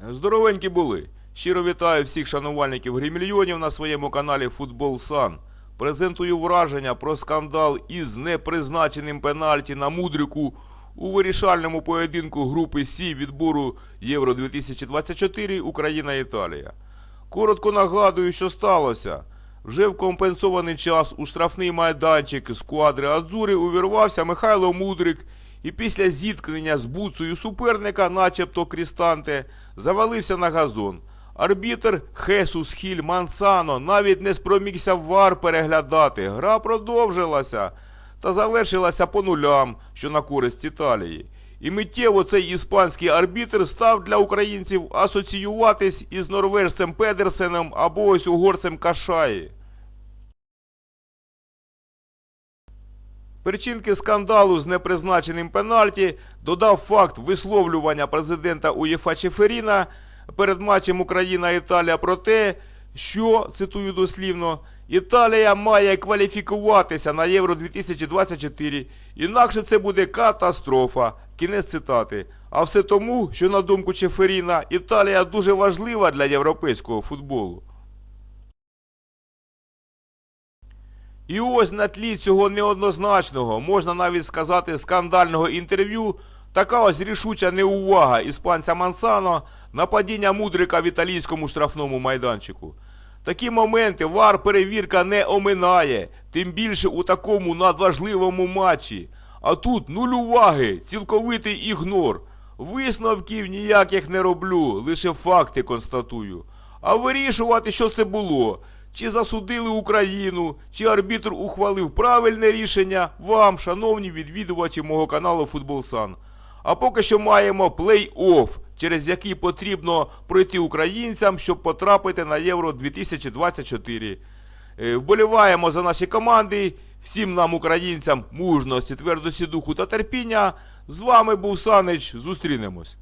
Здоровенькі були. Щиро вітаю всіх шанувальників гримільйонів на своєму каналі Футбол Сан. Презентую враження про скандал із непризначеним пенальті на мудрику у вирішальному поєдинку групи Сі відбору Євро 2024 Україна-Італія. Коротко нагадую, що сталося. Вже в компенсований час у штрафний майданчик з квадри Адзури увірвався Михайло Мудрик і після зіткнення з буцею суперника, начебто Крістанте, завалився на газон. Арбітр Хесус Хіль Мансано навіть не спромігся вар переглядати. Гра продовжилася та завершилася по нулям, що на користь Італії. І миттєво цей іспанський арбітр став для українців асоціюватись із норвежцем Педерсеном або ось угорцем Кашаї. Причинки скандалу з непризначеним пенальті додав факт висловлювання президента УЄФА Чеферіна перед матчем Україна-Італія про те, що, цитую дослівно, Італія має кваліфікуватися на Євро 2024, інакше це буде катастрофа. Кінець цитати. А все тому, що на думку Чеферіна, Італія дуже важлива для європейського футболу. І ось на тлі цього неоднозначного, можна навіть сказати, скандального інтерв'ю, така ось рішуча неувага іспанця Мансано на падіння мудрика в італійському штрафному майданчику. Такі моменти вар перевірка не оминає, тим більше у такому надважливому матчі. А тут нуль уваги, цілковитий ігнор. Висновків ніяких не роблю, лише факти констатую. А вирішувати, що це було, чи засудили Україну, чи арбітр ухвалив правильне рішення, вам, шановні відвідувачі мого каналу Футболсан. А поки що маємо плей-офф, через який потрібно пройти українцям, щоб потрапити на Євро 2024. Е, Вболіваємо за наші команди. Всім нам, українцям, мужності, твердості духу та терпіння. З вами був Санич. Зустрінемось.